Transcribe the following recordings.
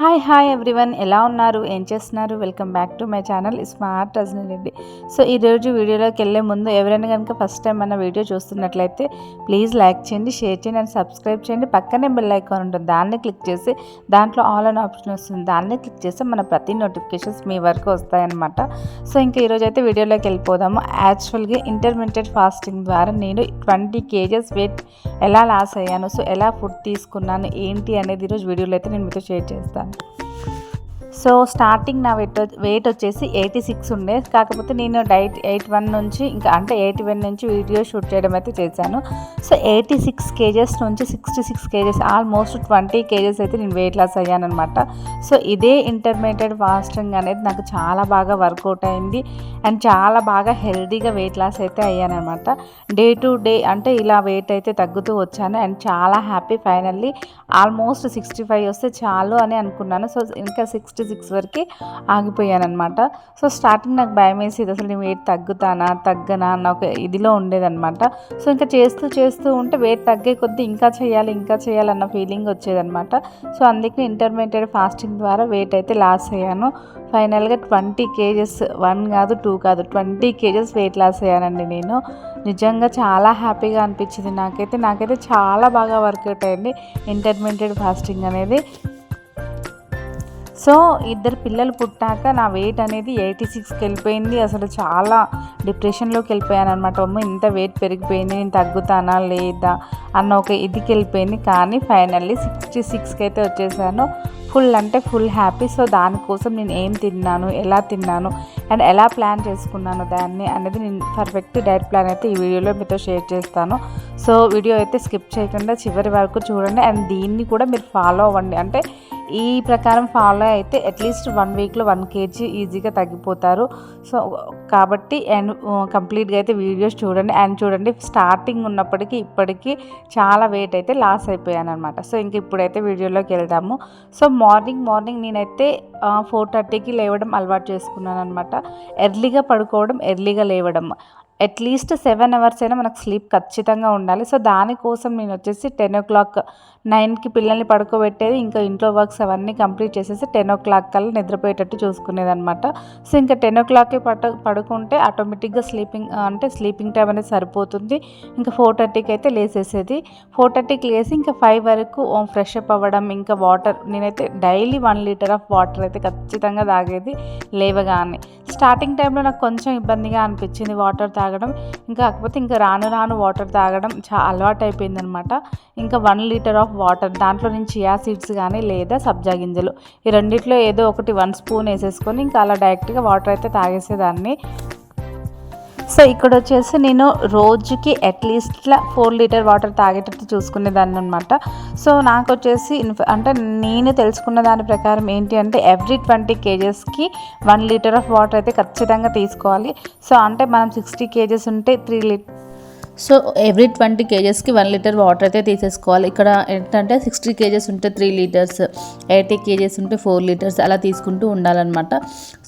Hi hi everyone. ఎలా ఉన్నారు? ఏం చేస్తున్నారు? Welcome back to my channel. Smart Rajani Reddy. So ఈరోజు వీడియోలోకి వెళ్ళే ముందు ఎవరైనా కనుక ఫస్ట్ టైం మన వీడియో చూస్తున్నట్లయితే ప్లీజ్ లైక్ చేయండి షేర్ చేయండి అండ్ సబ్స్క్రైబ్ చేయండి. పక్కనే బెల్ ఐకాన్ ఉంటుంది. దాన్ని క్లిక్ చేసి దాంట్లో ఆల్ అనే ఆప్షన్ వస్తుంది. దాన్ని క్లిక్ చేస్తే మన ప్రతి నోటిఫికేషన్స్ మీ వరకు వస్తాయన్నమాట. సో ఇంకా ఈరోజు అయితే వీడియోలోకి వెళ్ళిపోదాము. యాక్చువల్గా ఇంటర్మీడియట్ ఫాస్టింగ్ ద్వారా నేను ట్వంటీ కేజెస్ వెయిట్ ఎలా లాస్ అయ్యాను? సో ఎలా ఫుడ్ తీసుకున్నాను? ఏంటి అనేది ఈరోజు వీడియోలో అయితే నేను మీతో షేర్ చేస్తాను Thank you. సో స్టార్టింగ్ నా వెయిట్ వెయిట్ వచ్చేసి ఎయిటీ సిక్స్ ఉండే. కాకపోతే నేను డైట్ ఎయిట్ వన్ నుంచి ఇంకా అంటే ఎయిటీ వన్ నుంచి వీడియో షూట్ చేయడం అయితే చేశాను. సో ఎయిటీ సిక్స్ కేజెస్ నుంచి sixty six KGs almost twenty KGs అయితే నేను వెయిట్ లాస్ అయ్యానమాట సో ఇదే ఇంటర్మీడియట్ ఫాస్టింగ్ అనేది నాకు చాలా బాగా వర్కౌట్ అయింది. అండ్ చాలా బాగా హెల్దీగా వెయిట్ లాస్ అయితే అయ్యానమాట డే టు డే అంటే ఇలా వెయిట్ అయితే తగ్గుతూ వచ్చాను. అండ్ చాలా happy finally almost sixty five వస్తే చాలు అని అనుకున్నాను. సో ఇంకా సిక్స్టీ సిక్స్ వరకు ఆగిపోయాను అనమాట సో స్టార్టింగ్ నాకు భయం వేసేది అసలు నేను వెయిట్ తగ్గుతానా తగ్గనా అన్న ఒక ఇదిలో ఉండేదన్నమాట. సో ఇంకా చేస్తూ చేస్తూ ఉంటే వెయిట్ తగ్గే కొద్దీ ఇంకా చేయాలి ఇంకా చేయాలన్న ఫీలింగ్ వచ్చేదన్నమాట. సో అందుకే ఇంటర్మీడియట్ ఫాస్టింగ్ ద్వారా వెయిట్ అయితే లాస్ అయ్యాను. ఫైనల్గా ట్వంటీ కేజెస్ వన్ కాదు టూ కాదు ట్వంటీ కేజెస్ వెయిట్ లాస్ అయ్యానండి నేను. నిజంగా చాలా హ్యాపీగా అనిపించింది నాకైతే. నాకైతే చాలా బాగా వర్కౌట్ అయింది. ఇంటర్మీడియట్ ఫాస్టింగ్ అనేది. సో ఇద్దరు పిల్లలు పుట్టాక నా వెయిట్ అనేది ఎయిటీ సిక్స్కి వెళ్ళిపోయింది. అసలు చాలా డిప్రెషన్లోకి వెళ్ళిపోయాను అనమాట అమ్మ ఇంత వెయిట్ పెరిగిపోయింది నేను తగ్గుతానా లేదా అన్న ఒక ఇదికి వెళ్ళిపోయింది. కానీ ఫైనల్లీ సిక్స్టీ సిక్స్కి అయితే వచ్చేసాను. ఫుల్ అంటే ఫుల్ హ్యాపీ సో దానికోసం నేను ఏం తిన్నాను ఎలా తిన్నాను అండ్ ఎలా ప్లాన్ చేసుకున్నాను దాన్ని అనేది నేను పర్ఫెక్ట్ డైట్ ప్లాన్ అయితే ఈ వీడియోలో మీతో షేర్ చేస్తాను. సో వీడియో అయితే స్కిప్ చేయకుండా చివరి వరకు చూడండి. అండ్ దీన్ని కూడా మీరు ఫాలో అవ్వండి. అంటే ఈ ప్రకారం ఫాలో అయితే అట్లీస్ట్ వన్ వీక్లో వన్ కేజీ ఈజీగా తగ్గిపోతారు. సో కాబట్టి అండ్ కంప్లీట్గా అయితే వీడియోస్ చూడండి. అండ్ చూడండి స్టార్టింగ్ ఉన్నప్పటికీ ఇప్పటికీ చాలా వెయిట్ అయితే లాస్ అయిపోయాను అనమాట సో ఇంక ఇప్పుడైతే వీడియోలోకి వెళ్దాము. సో మార్నింగ్ మార్నింగ్ నేనైతే ఫోర్ థర్టీకి లేవడం అలవాటు చేసుకున్నాను అనమాట ఎర్లీగా పడుకోవడం ఎర్లీగా లేవడం. అట్లీస్ట్ సెవెన్ అవర్స్ అయినా మనకు స్లీప్ ఖచ్చితంగా ఉండాలి. సో దానికోసం నేను వచ్చేసి టెన్ ఓ క్లాక్ నైన్కి పిల్లల్ని పడుకోబెట్టేది ఇంకా ఇంట్లో వర్క్స్ అవన్నీ కంప్లీట్ చేసేసి టెన్ ఓ క్లాక్ కల్లా నిద్రపోయేటట్టు చూసుకునేది అనమాట సో ఇంకా టెన్ ఓ క్లాక్కి పట్ట పడుకుంటే ఆటోమేటిక్గా స్లీపింగ్ అంటే స్లీపింగ్ టైం అనేది సరిపోతుంది. ఇంకా ఫోర్ థర్టీకి అయితే లేసేసేది. ఫోర్ థర్టీకి లేసి ఇంకా ఫైవ్ వరకు ఫ్రెష్ అప్ అవ్వడం ఇంకా వాటర్ నేనైతే daily one litre of water అయితే ఖచ్చితంగా తాగేది లేవగానే. స్టార్టింగ్ టైంలో నాకు కొంచెం ఇబ్బందిగా అనిపించింది వాటర్ తాగడం ఇంకా కాకపోతే ఇంకా రాను రాను వాటర్ తాగడం చాలా అలవాటు అయిపోయిందనమాట ఇంకా వన్ లీటర్ ఆఫ్ వాటర్ దాంట్లో నుంచి చియా సీడ్స్ కానీ లేదా సబ్జా గింజలు ఈ రెండిట్లో ఏదో ఒకటి వన్ స్పూన్ వేసేసుకొని ఇంకా అలా డైరెక్ట్గా వాటర్ అయితే తాగేసేదాన్ని. సో ఇక్కడ వచ్చేసి నేను రోజుకి at least four litre water తాగేటట్టు చూసుకునేదాన్ని అనమాట సో నాకు వచ్చేసి అంటే నేను తెలుసుకున్న దాని ప్రకారం ఏంటి అంటే ఎవ్రీ ట్వంటీ కేజెస్కి వన్ లీటర్ ఆఫ్ వాటర్ అయితే ఖచ్చితంగా తీసుకోవాలి. సో అంటే మనం సిక్స్టీ కేజెస్ ఉంటే three litre so every twenty కేజెస్కి one litre water అయితే తీసేసుకోవాలి. ఇక్కడ ఏంటంటే సిక్స్టీ కేజెస్ ఉంటే త్రీ లీటర్స్ ఎయిటీ కేజెస్ ఉంటే ఫోర్ లీటర్స్ అలా తీసుకుంటూ ఉండాలన్నమాట.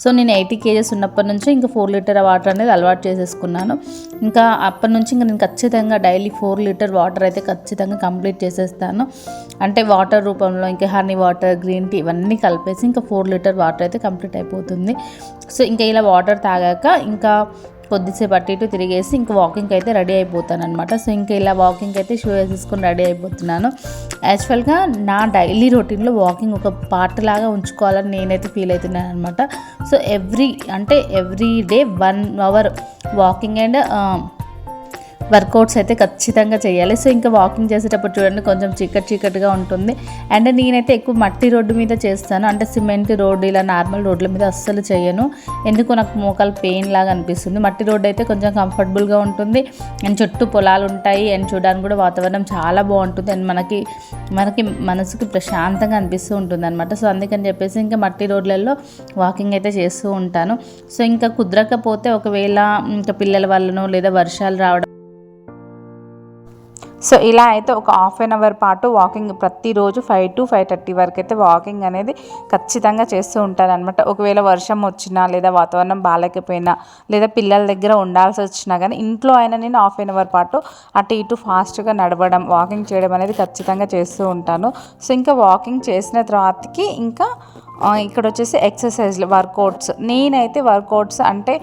సో నేను ఎయిటీ కేజెస్ ఉన్నప్పటి నుంచి ఇంకా ఫోర్ లీటర్ వాటర్ అనేది అలవాటు చేసేసుకున్నాను. ఇంకా అప్పటి నుంచి ఇంకా నేను ఖచ్చితంగా డైలీ ఫోర్ లీటర్ వాటర్ అయితే ఖచ్చితంగా కంప్లీట్ చేసేస్తాను. అంటే వాటర్ రూపంలో ఇంకా హనీ వాటర్ గ్రీన్ టీ ఇవన్నీ కలిపేసి ఇంకా ఫోర్ లీటర్ వాటర్ అయితే కంప్లీట్ అయిపోతుంది. సో ఇంకా ఇలా వాటర్ తాగాక ఇంకా కొద్దిసేపు అటు ఇటు తిరిగేసి ఇంక వాకింగ్ అయితే రెడీ అయిపోతాను అనమాట సో ఇంకా ఇలా వాకింగ్ అయితే షూ వేసేసుకొని రెడీ అయిపోతున్నాను. యాక్చువల్గా నా డైలీ రొటీన్లో వాకింగ్ ఒక పార్ట్ లాగా ఉంచుకోవాలని నేనైతే ఫీల్ అవుతున్నాను అనమాట సో ఎవ్రీ అంటే every day one hour walking and workouts అయితే ఖచ్చితంగా చేయాలి. సో ఇంకా వాకింగ్ చేసేటప్పుడు చూడండి కొంచెం చీకటి చీకటిగా ఉంటుంది. అండ్ నేనైతే ఎక్కువ మట్టి రోడ్డు మీద చేస్తాను. అంటే సిమెంట్ రోడ్డు ఇలా నార్మల్ రోడ్ల మీద అస్సలు చేయను. ఎందుకు నాకు మోకాలు పెయిన్ లాగా అనిపిస్తుంది. మట్టి రోడ్డు అయితే కొంచెం కంఫర్టబుల్గా ఉంటుంది. అండ్ చుట్టూ పొలాలు ఉంటాయి. అండ్ చూడడానికి కూడా వాతావరణం చాలా బాగుంటుంది. అండ్ మనకి మనకి మనసుకి ప్రశాంతంగా అనిపిస్తూ ఉంటుంది అనమాట సో అందుకని చెప్పేసి ఇంకా మట్టి రోడ్లలో వాకింగ్ అయితే చేస్తూ ఉంటాను. సో ఇంకా కుదరకపోతే ఒకవేళ ఇంకా పిల్లల వల్లనో లేదా వర్షాలు రావడం సో ఇలా అయితే ఒక హాఫ్ అన్ అవర్ పాటు వాకింగ్ ప్రతిరోజు ఫైవ్ టు ఫైవ్ థర్టీ వరకు అయితే వాకింగ్ అనేది ఖచ్చితంగా చేస్తూ ఉంటాను అనమాట ఒకవేళ వర్షం వచ్చినా లేదా వాతావరణం బాగాలేకపోయినా లేదా పిల్లల దగ్గర ఉండాల్సి వచ్చినా కానీ ఇంట్లో అయినా నేను హాఫ్ అన్ అవర్ పాటు అటు ఇటు ఫాస్ట్గా నడవడం వాకింగ్ చేయడం అనేది ఖచ్చితంగా చేస్తూ ఉంటాను. సో ఇంకా వాకింగ్ చేసిన తర్వాతకి ఇంకా ఇక్కడ వచ్చేసి ఎక్సర్సైజ్లు వర్కౌట్స్ నేనైతే వర్కౌట్స్ అంటే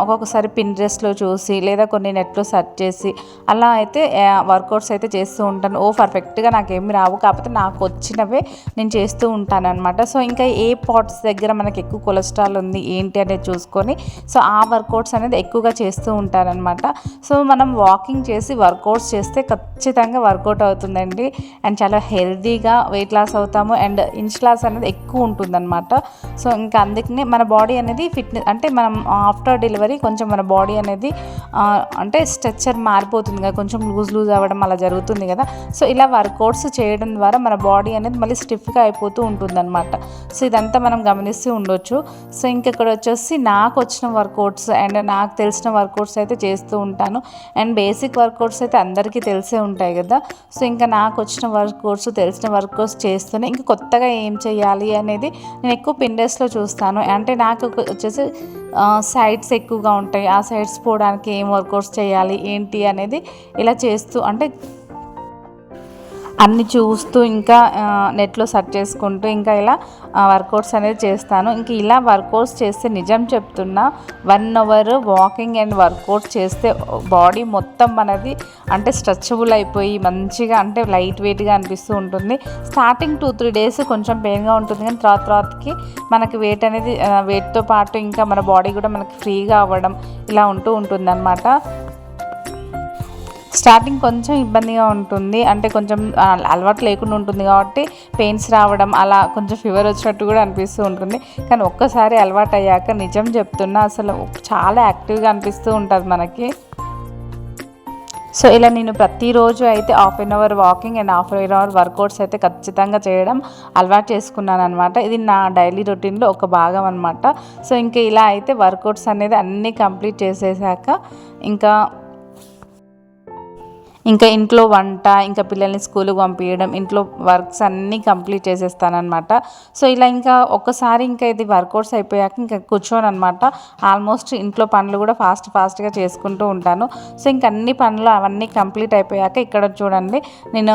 ఒక్కొక్కసారి పిన్ డ్రెస్లో చూసి లేదా కొన్ని నెట్లో సెర్చ్ చేసి అలా అయితే వర్క్ వర్కౌట్స్ అయితే చేస్తూ ఉంటాను. ఓ పర్ఫెక్ట్గా నాకేమి రావు. కాకపోతే నాకు వచ్చినవే నేను చేస్తూ ఉంటాను అనమాట సో ఇంకా ఏ పాట్స్ దగ్గర మనకి ఎక్కువ కొలెస్ట్రాల్ ఉంది ఏంటి అనేది చూసుకొని సో ఆ వర్కౌట్స్ అనేది ఎక్కువగా చేస్తూ ఉంటారనమాట సో మనం వాకింగ్ చేసి వర్కౌట్స్ చేస్తే ఖచ్చితంగా వర్కౌట్ అవుతుందండి. అండ్ చాలా హెల్తీగా వెయిట్ లాస్ అవుతాము. అండ్ ఇంచ్ లాస్ అనేది ఎక్కువ ఉంటుందన్నమాట. సో ఇంకా అందుకనే మన బాడీ అనేది ఫిట్నెస్ అంటే మనం ఆఫ్టర్ డెలివరీ కొంచెం మన బాడీ అనేది అంటే స్ట్రక్చర్ మారిపోతుంది కదా కొంచెం లూజ్ లూజ్ అవ్వడం అలా జరుగుతుంది కదా. సో ఇలా వర్కౌట్స్ చేయడం ద్వారా మన బాడీ అనేది మళ్ళీ స్టిఫ్గా అయిపోతూ ఉంటుందన్నమాట. సో ఇదంతా మనం గమనిస్తూ ఉండొచ్చు. సో ఇంక ఇక్కడ వచ్చేసి నాకు వచ్చిన వర్కౌట్స్ అండ్ నాకు తెలిసిన వర్కౌట్స్ అయితే చేస్తూ ఉంటాను. అండ్ బేసిక్ వర్కౌట్స్ అయితే అందరికీ తెలిసే ఉంటాయి కదా. సో ఇంకా నాకు వచ్చిన వర్కౌట్స్ తెలిసిన వర్కౌట్స్ చేస్తూనే ఇంకా కొత్తగా ఏం చేయాలి అనేది నేను ఎక్కువ పిండెస్లో చూస్తాను. అంటే నాకు వచ్చేసి సైడ్స్ ఎక్కువగా ఉంటాయి. ఆ సైడ్స్ పోవడానికి ఏం వర్కౌట్స్ చేయాలి ఏంటి అనేది ఇలా చేస్తూ అంటే అన్ని చూస్తూ ఇంకా నెట్లో సెర్చ్ చేసుకుంటూ ఇంకా ఇలా వర్కౌట్స్ అనేది చేస్తాను. ఇంక ఇలా వర్కౌట్స్ చేస్తే నిజం చెప్తున్నా one hour walking and workout చేస్తే బాడీ మొత్తం మనది అంటే స్ట్రెచబుల్ అయిపోయి మంచిగా అంటే లైట్ వెయిట్గా అనిపిస్తూ ఉంటుంది. స్టార్టింగ్ టూ త్రీ డేస్ కొంచెం పెయిన్గా ఉంటుంది కానీ తర్వాత తర్వాతకి మనకి వెయిట్ అనేది వెయిట్తో పాటు ఇంకా మన బాడీ కూడా మనకి ఫ్రీగా అవ్వడం ఇలా ఉంటూ ఉంటుంది స్టార్టింగ్ కొంచెం ఇబ్బందిగా ఉంటుంది. అంటే కొంచెం అలవాటు లేకుండా ఉంటుంది కాబట్టి పెయిన్స్ రావడం అలా కొంచెం ఫీవర్ వచ్చినట్టు కూడా అనిపిస్తూ ఉంటుంది. కానీ ఒక్కసారి అలవాటు అయ్యాక నిజం చెప్తున్నా అసలు చాలా యాక్టివ్గా అనిపిస్తూ ఉంటుంది మనకి. సో ఇలా నేను ప్రతిరోజు అయితే half an hour walking and half an hour workouts అయితే ఖచ్చితంగా చేయడం అలవాటు చేసుకున్నాను అనమాట ఇది నా డైలీ రొటీన్లో ఒక భాగం అనమాట సో ఇంకా ఇలా అయితే వర్కౌట్స్ అనేది అన్నీ కంప్లీట్ చేసేసాక ఇంకా ఇంకా ఇంట్లో వంట ఇంకా పిల్లల్ని స్కూల్కి పంపించడం ఇంట్లో వర్క్స్ అన్నీ కంప్లీట్ చేసేస్తానమాట సో ఇలా ఇంకా ఒక్కసారి ఇంకా ఇది వర్కౌట్స్ అయిపోయాక ఇంకా కూర్చోను అనమాట ఆల్మోస్ట్ ఇంట్లో పనులు కూడా ఫాస్ట్ ఫాస్ట్గా చేసుకుంటూ ఉంటాను. సో ఇంక అన్ని పనులు అవన్నీ కంప్లీట్ అయిపోయాక ఇక్కడ చూడండి నేను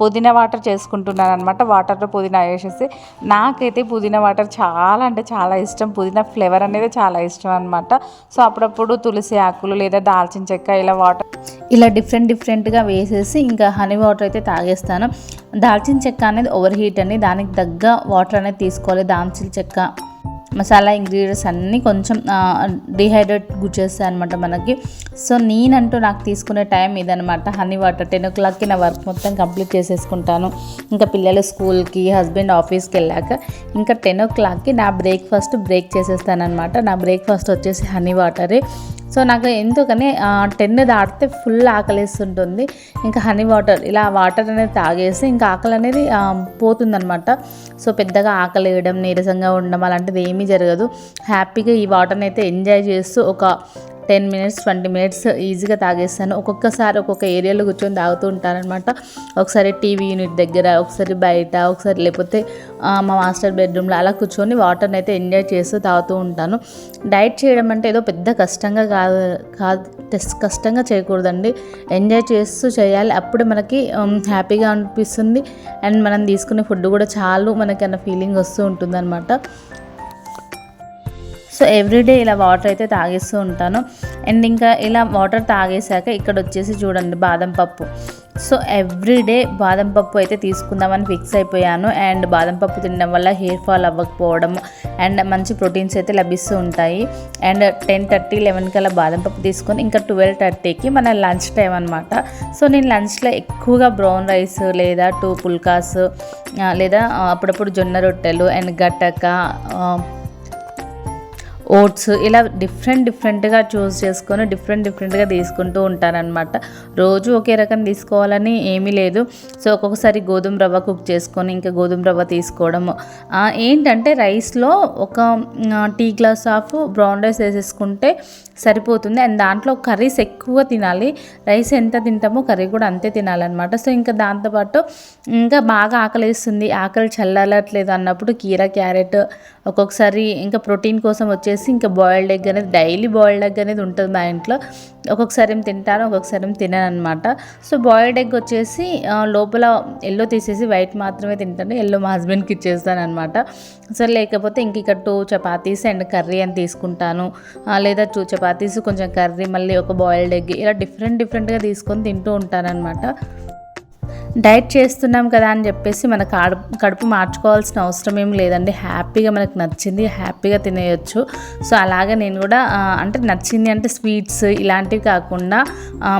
పుదీనా వాటర్ చేసుకుంటున్నాను అనమాట వాటర్లో పుదీనా వేసేసి. నాకైతే పుదీనా వాటర్ చాలా అంటే చాలా ఇష్టం. పుదీనా ఫ్లేవర్ అనేది చాలా ఇష్టం అనమాట సో అప్పుడప్పుడు తులసి ఆకులు లేదా దాల్చిన చెక్క ఇలా వాటర్ ఇలా డిఫరెంట్ డిఫరెంట్గా వేసేసి ఇంకా హనీ వాటర్ అయితే తాగేస్తాను. దాల్చిన చెక్క అనేది ఓవర్ హీట్ అని దానికి తగ్గ వాటర్ అనేది తీసుకోవాలి. దాల్చిన చెక్క మసాలా ఇంగ్రీడియంట్స్ అన్నీ కొంచెం డిహైడ్రేట్ గుచ్చేస్తాయి అనమాట మనకి. సో నేనంటూ నాకు తీసుకునే టైం ఇదనమాట హనీ వాటర్ టెన్ ఓ క్లాక్కి నా వర్క్ మొత్తం కంప్లీట్ చేసేసుకుంటాను. ఇంకా పిల్లలు స్కూల్కి హస్బెండ్ ఆఫీస్కి వెళ్ళాక ఇంకా టెన్ ఓ క్లాక్కి నా బ్రేక్ఫాస్ట్ బ్రేక్ చేసేస్తానమాట నా బ్రేక్ఫాస్ట్ వచ్చేసి హనీ వాటరే. సో నాకు ఎందుకని టెన్ దాటితే ఫుల్ ఆకలిస్తుంటుంది. ఇంకా హనీ వాటర్ ఇలా వాటర్ అనేది తాగేసి ఇంకా ఆకలి అనేది పోతుందనమాట సో పెద్దగా ఆకలి వేయడం నీరసంగా ఉండడం అలాంటిది ఏమీ జరగదు. హ్యాపీగా ఈ వాటర్ని అయితే ఎంజాయ్ చేస్తూ ఒక టెన్ మినిట్స్ ట్వంటీ మినిట్స్ ఈజీగా తాగేస్తాను. ఒక్కొక్కసారి ఒక్కొక్క ఏరియాలో కూర్చొని తాగుతూ ఉంటానమాట ఒకసారి టీవీ యూనిట్ దగ్గర ఒకసారి బయట ఒకసారి లేకపోతే మా మాస్టర్ బెడ్రూమ్లో అలా కూర్చొని వాటర్ని అయితే ఎంజాయ్ చేస్తూ తాగుతూ ఉంటాను. డైట్ చేయడం అంటే ఏదో పెద్ద కష్టంగా కాదు కాదు కష్టంగా చేయకూడదండి. ఎంజాయ్ చేస్తూ చేయాలి. అప్పుడు మనకి హ్యాపీగా అనిపిస్తుంది. అండ్ మనం తీసుకునే ఫుడ్ కూడా చాలు మనకి అన్న ఫీలింగ్ వస్తూ ఉంటుందన్నమాట. సో ఎవ్రీడే ఇలా వాటర్ అయితే తాగేస్తూ ఉంటాను. అండ్ ఇంకా ఇలా వాటర్ తాగేశాక ఇక్కడ వచ్చేసి చూడండి బాదం పప్పు. సో ఎవ్రీడే బాదం పప్పు అయితే తీసుకుందామని ఫిక్స్ అయిపోయాను. అండ్ బాదం పప్పు తినడం వల్ల హెయిర్ ఫాల్ అవ్వకపోవడం అండ్ మంచి ప్రోటీన్స్ అయితే లభిస్తూ ఉంటాయి. అండ్ టెన్ థర్టీ లెవెన్ కల్లా బాదం పప్పు తీసుకొని ఇంకా ట్వెల్వ్ థర్టీకి మన లంచ్ టైం అనమాట సో నేను లంచ్లో ఎక్కువగా బ్రౌన్ రైస్ లేదా టూ పుల్కాస్ లేదా అప్పుడప్పుడు జొన్న రొట్టెలు అండ్ గట్టక ఓట్స్ ఇలా డిఫరెంట్ డిఫరెంట్గా చూస్ చేసుకొని డిఫరెంట్ డిఫరెంట్గా తీసుకుంటూ ఉంటానన్నమాట రోజు ఒకే రకం తీసుకోవాలని ఏమీ లేదు. సో ఒక్కొక్కసారి గోధుమ రవ్వ కుక్ చేసుకొని ఇంకా గోధుమ రవ్వ తీసుకోవడము ఏంటంటే రైస్లో ఒక tea glass of brown rice వేసేసుకుంటే సరిపోతుంది. అండ్ దాంట్లో కర్రీస్ ఎక్కువ తినాలి. రైస్ ఎంత తింటామో కర్రీ కూడా అంతే తినాలన్నమాట. సో ఇంకా దాంతోపాటు ఇంకా బాగా ఆకలిస్తుంది. ఆకలి చల్లలట్లేదు అన్నప్పుడు కీరా క్యారెట్ ఒక్కొక్కసారి ఇంకా ప్రోటీన్ కోసం వచ్చేసి ఇంకా బాయిల్డ్ ఎగ్ అనేది డైలీ బాయిల్డ్ ఎగ్ అనేది ఉంటుంది మా ఇంట్లో. ఒక్కొక్కసారి ఏం తింటాను ఒక్కొక్కసారి ఏం తినను అనమాట సో బాయిల్డ్ ఎగ్ వచ్చేసి లోపల ఎల్లో తీసేసి వైట్ మాత్రమే తింటాను. ఎల్లో మా హస్బెండ్కి ఇచ్చేస్తాను అనమాట సో లేకపోతే ఇంక ఇక్కడ టూ చపాతీస్ అండ్ కర్రీ అని తీసుకుంటాను. లేదా టూ చపాతీస్ కొంచెం కర్రీ మళ్ళీ ఒక బాయిల్డ్ ఎగ్ ఇలా డిఫరెంట్ డిఫరెంట్గా తీసుకొని తింటూ ఉంటానన్నమాట. డైట్ చేస్తున్నాం కదా అని చెప్పేసి మన కడుపు కడుపు మార్చుకోవాల్సిన అవసరం ఏం లేదండి. హ్యాపీగా మనకు నచ్చింది హ్యాపీగా తినేయొచ్చు. సో అలాగే నేను కూడా అంటే నచ్చింది అంటే స్వీట్స్ ఇలాంటివి కాకుండా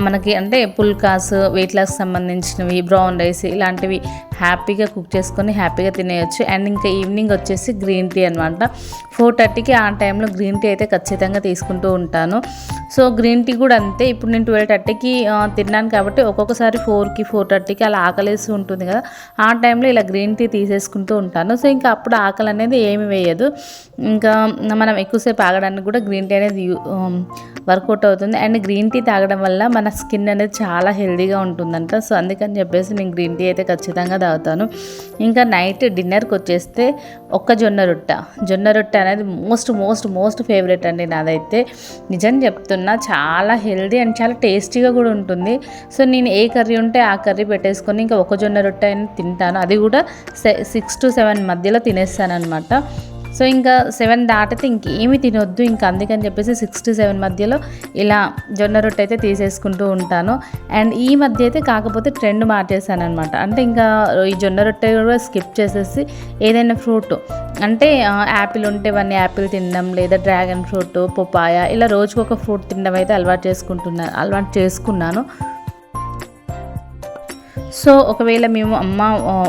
మనకి అంటే పుల్కాస్ వెయిట్ లాస్ సంబంధించినవి బ్రౌన్ రైస్ ఇలాంటివి హ్యాపీగా కుక్ చేసుకొని హ్యాపీగా తినేయచ్చు. అండ్ ఇంకా ఈవినింగ్ వచ్చేసి గ్రీన్ టీ అనమాట ఫోర్ థర్టీకి ఆ టైంలో గ్రీన్ టీ అయితే ఖచ్చితంగా తీసుకుంటూ ఉంటాను. సో గ్రీన్ టీ కూడా అంతే. ఇప్పుడు నేను ట్వెల్వ్ థర్టీకి తిన్నాను కాబట్టి ఒక్కొక్కసారి ఫోర్కి ఫోర్ థర్టీకి అలా ఆకలేసి ఉంటుంది కదా. ఆ టైంలో ఇలా గ్రీన్ టీ తీసేసుకుంటూ ఉంటాను. సో ఇంకా అప్పుడు ఆకలి అనేది ఏమి వేయదు. ఇంకా మనం ఎక్కువసేపు ఆగడానికి కూడా గ్రీన్ టీ అనేది వర్కౌట్ అవుతుంది. అండ్ గ్రీన్ టీ తాగడం వల్ల మన స్కిన్ అనేది చాలా హెల్దీగా ఉంటుందంట. సో అందుకని చెప్పేసి నేను గ్రీన్ టీ అయితే ఖచ్చితంగా తాగుతాను ఇంకా నైట్ డిన్నర్కి వచ్చేస్తే ఒక్క జొన్న రొట్టె. జొన్న రొట్టె అనేది మోస్ట్ మోస్ట్ మోస్ట్ ఫేవరెట్ అండి నాదైతే. నిజం చెప్తున్నా చాలా హెల్దీ అండ్ చాలా టేస్టీగా కూడా ఉంటుంది. సో నేను ఏ కర్రీ ఉంటే ఆ కర్రీ పెట్టేసుకొని ఇంకా ఒక జొన్న రొట్టె అయినా తింటాను. అది కూడా సిక్స్ టు సెవెన్ మధ్యలో తినేస్తాను అనమాట సో ఇంకా సెవెన్ దాటితే ఇంకేమి తినొద్దు. ఇంకా అందుకని చెప్పేసి సిక్స్ టు సెవెన్ మధ్యలో ఇలా జొన్న రొట్టె అయితే తీసేసుకుంటూ ఉంటాను. అండ్ ఈ మధ్య అయితే కాకపోతే ట్రెండ్ మార్చేసాను అనమాట అంటే ఇంకా ఈ జొన్న రొట్టె కూడా స్కిప్ చేసేసి ఏదైనా ఫ్రూట్ అంటే యాపిల్ ఉంటే వన్ యాపిల్ తినడం లేదా డ్రాగన్ ఫ్రూట్ పొపాయ ఇలా రోజుకొక ఫ్రూట్ తినడం అయితే అలవాటు చేసుకుంటున్నాను అలవాటు చేసుకున్నాను. సో ఒకవేళ మేము అమ్మ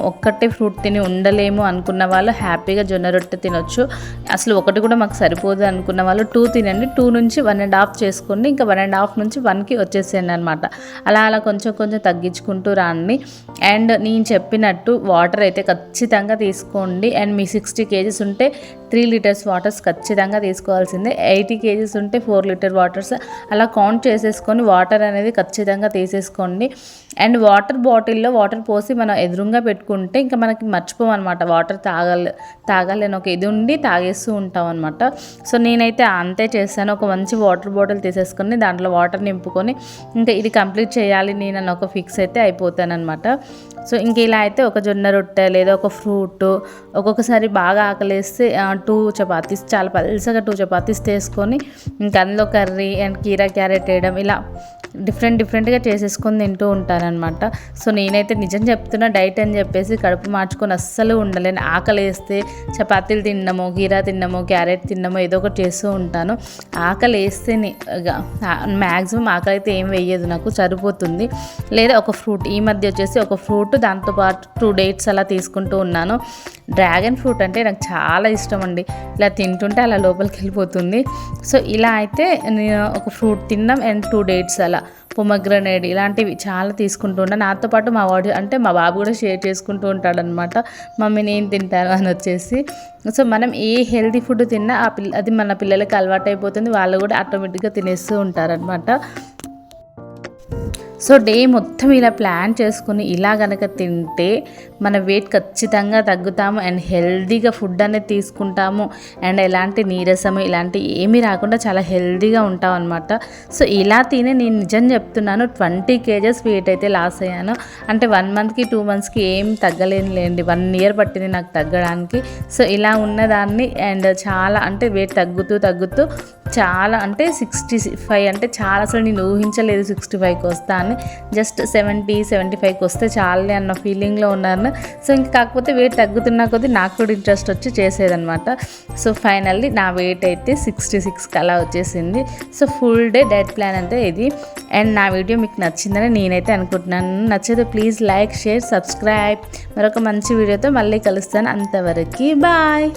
ఒక్కటే ఫ్రూట్ తిని ఉండలేము అనుకున్న వాళ్ళు హ్యాపీగా జొన్న రొట్టె తినొచ్చు. అసలు ఒకటి కూడా మాకు సరిపోదు అనుకున్న వాళ్ళు టూ తినండి. టూ నుంచి వన్ అండ్ హాఫ్ చేసుకోండి. ఇంకా వన్ అండ్ హాఫ్ నుంచి వన్కి వచ్చేసేయండి అనమాట అలా అలా కొంచెం కొంచెం తగ్గించుకుంటూ రాండి. అండ్ నేను చెప్పినట్టు వాటర్ అయితే ఖచ్చితంగా తీసుకోండి. అండ్ మీ సిక్స్టీ కేజీస్ ఉంటే త్రీ లీటర్స్ వాటర్స్ ఖచ్చితంగా తీసుకోవాల్సిందే. ఎయిటీ కేజీస్ ఉంటే ఫోర్ లీటర్ వాటర్స్ అలా కౌంట్ చేసేసుకొని వాటర్ అనేది ఖచ్చితంగా తీసేసుకోండి. అండ్ వాటర్ బాటిల్లో వాటర్ పోసి మనం ఎదురుగా పెట్టుకుంటే ఇంకా మనకి మర్చిపోం అనమాట వాటర్ తాగాలి తాగాలి ఒక ఇది ఉండి తాగేస్తూ ఉంటాం అనమాట సో నేనైతే అంతే చేస్తాను. ఒక మంచి వాటర్ బాటిల్ తీసేసుకొని దాంట్లో వాటర్ నింపుకొని ఇంకా ఇది కంప్లీట్ చేయాలి నేను అని ఒక ఫిక్స్ అయితే అయిపోతానమాట సో ఇంక ఇలా అయితే ఒక జొన్న రొట్టె లేదా ఒక ఫ్రూట్ ఒక్కొక్కసారి బాగా ఆకలేస్తే టూ చపాతీస్ చాలా పల్సగా టూ చపాతీస్ తీసుకొని ఇంకా అందులో కర్రీ అండ్ కీరా క్యారెట్ వేయడం ఇలా డిఫరెంట్ డిఫరెంట్గా చేసేసుకొని తింటూ ఉంటానన్నమాట. సో నేనైతే నిజం చెప్తున్నా డైట్ అని చెప్పేసి కడుపు మార్చుకొని అస్సలు ఉండలేను. ఆకలి వేస్తే చపాతీలు తిన్నామో కీరా తిన్నామో క్యారెట్ తిన్నామో ఏదో ఒకటి చేస్తూ ఉంటాను. ఆకలి వేస్తేనే మ్యాక్సిమం ఆకలి అయితే ఏం వేయదు నాకు సరిపోతుంది. లేదా ఒక ఫ్రూట్ ఈ మధ్య వచ్చేసి ఒక ఫ్రూట్ దాంతోపాటు టూ డేట్స్ అలా తీసుకుంటూ ఉన్నాను. డ్రాగన్ ఫ్రూట్ అంటే నాకు చాలా ఇష్టం అనుకోండి ఇలా తింటుంటే అలా లోపలికి వెళ్ళిపోతుంది. సో ఇలా అయితే నేను ఒక ఫ్రూట్ తిన్నాం అండ్ టూ డేట్స్ అలా. పొమగ్రనేడ్ ఇలాంటివి చాలా తీసుకుంటూ ఉంటాను నాతో పాటు మా వాడు అంటే మా బాబు కూడా షేర్ చేసుకుంటూ ఉంటాడనమాట మమ్మీ నేను తింటాను అని వచ్చేసి. సో మనం ఏ హెల్తీ ఫుడ్ తిన్నా ఆ పిల్ల అది మన పిల్లలకి అలవాటు అయిపోతుంది వాళ్ళు కూడా ఆటోమేటిక్గా తినేస్తూ ఉంటారనమాట సో డే మొత్తం ఇలా ప్లాన్ చేసుకుని ఇలా కనుక తింటే మన వెయిట్ ఖచ్చితంగా తగ్గుతాము అండ్ హెల్దీగా ఫుడ్ అనేది తీసుకుంటాము అండ్ ఎలాంటి నీరసము ఇలాంటి ఏమీ రాకుండా చాలా హెల్దీగా ఉంటాం అనమాట సో ఇలా తినే నేను నిజం చెప్తున్నాను ట్వంటీ కేజెస్ వెయిట్ అయితే లాస్ అయ్యాను. అంటే వన్ మంత్కి టూ మంత్స్కి ఏం తగ్గలేను లేండి. వన్ ఇయర్ పట్టింది నాకు తగ్గడానికి. సో ఇలా ఉన్నదాన్ని అండ్ చాలా అంటే వెయిట్ తగ్గుతూ తగ్గుతూ చాలా అంటే సిక్స్టీ ఫైవ్ అంటే చాలా అసలు నేను ఊహించలేదు సిక్స్టీ ఫైవ్కి వస్తాను కానీ జస్ట్ సెవెంటీ సెవెంటీ ఫైవ్కి వస్తే చాలే అన్న ఫీలింగ్లో ఉన్నాను. సో ఇంకా కాకపోతే వెయిట్ తగ్గుతున్నా కొద్దీ నాకు కూడా ఇంట్రెస్ట్ వచ్చి చేసేదనమాట సో ఫైనల్లీ నా వెయిట్ అయితే సిక్స్టీ సిక్స్కి అలా వచ్చేసింది. So full day diet plan అంటే ఇది. అండ్ నా వీడియో మీకు నచ్చిందని నేనైతే అనుకుంటున్నాను. నచ్చితే ప్లీజ్ లైక్ షేర్ సబ్స్క్రైబ్ మరొక మంచి వీడియోతో మళ్ళీ కలుస్తాను. అంతవరకు బాయ్